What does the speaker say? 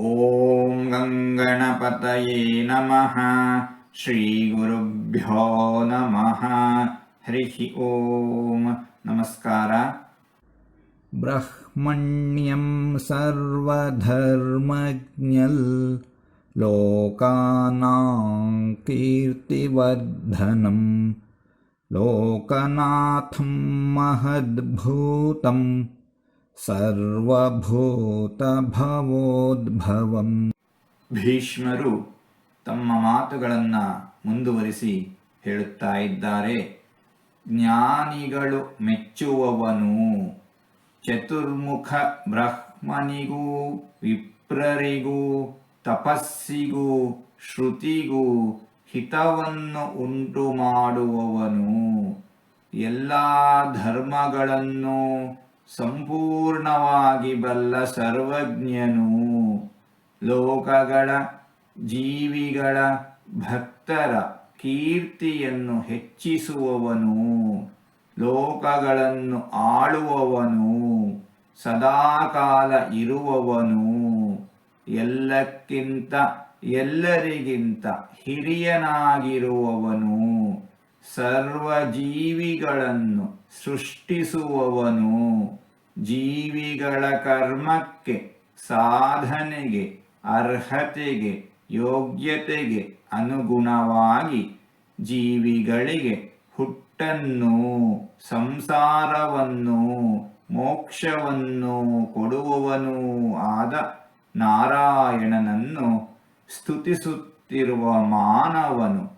ॐ गङ्गणपतये नमः। श्रीगुरुभ्यो नमः। हरिः ॐ नमस्कार। ब्रह्मण्यं सर्वधर्मज्ञल् लोकानां कीर्तिवर्धनं। लोकनाथं महद्भूतम् ಸರ್ವಭೂತಭವೋದ್ಭವಂ. ಭೀಷ್ಮರು ತಮ್ಮ ಮಾತುಗಳನ್ನ ಮುಂದುವರಿಸಿ ಹೇಳುತ್ತಾ ಇದ್ದಾರೆ. ಜ್ಞಾನಿಗಳು ಮೆಚ್ಚುವವನು, ಚತುರ್ಮುಖ ಬ್ರಹ್ಮನಿಗೂ, ವಿಪ್ರರಿಗೂ, ತಪಸ್ಸಿಗೂ, ಶ್ರುತಿಗೂ ಹಿತವನ್ನು ಉಂಟು ಮಾಡುವವನು ಎಲ್ಲ ಧರ್ಮಗಳನ್ನು ಸಂಪೂರ್ಣವಾಗಿ ಬಲ್ಲ ಸರ್ವಜ್ಞನು. ಲೋಕಗಳ ಜೀವಿಗಳ ಭಕ್ತರ ಕೀರ್ತಿಯನ್ನು ಹೆಚ್ಚಿಸುವವನು. ಲೋಕಗಳನ್ನು ಆಳುವವನು. ಸದಾಕಾಲ ಇರುವವನು. ಎಲ್ಲಕ್ಕಿಂತ ಎಲ್ಲರಿಗಿಂತ ಹಿರಿಯನಾಗಿರುವವನು. ಸರ್ವಜೀವಿಗಳನ್ನು ಸೃಷ್ಟಿಸುವವನು ಜೀವಿಗಳ ಕರ್ಮಕ್ಕೆ, ಸಾಧನೆಗೆ, ಅರ್ಹತೆಗೆ, ಯೋಗ್ಯತೆಗೆ ಅನುಗುಣವಾಗಿ ಜೀವಿಗಳಿಗೆ ಹುಟ್ಟನ್ನು, ಸಂಸಾರವನ್ನು, ಮೋಕ್ಷವನ್ನು ಕೊಡುವವನೂ ಆದ ನಾರಾಯಣನನ್ನು ಸ್ತುತಿಸುತ್ತಿರುವ ಮಾನವನು.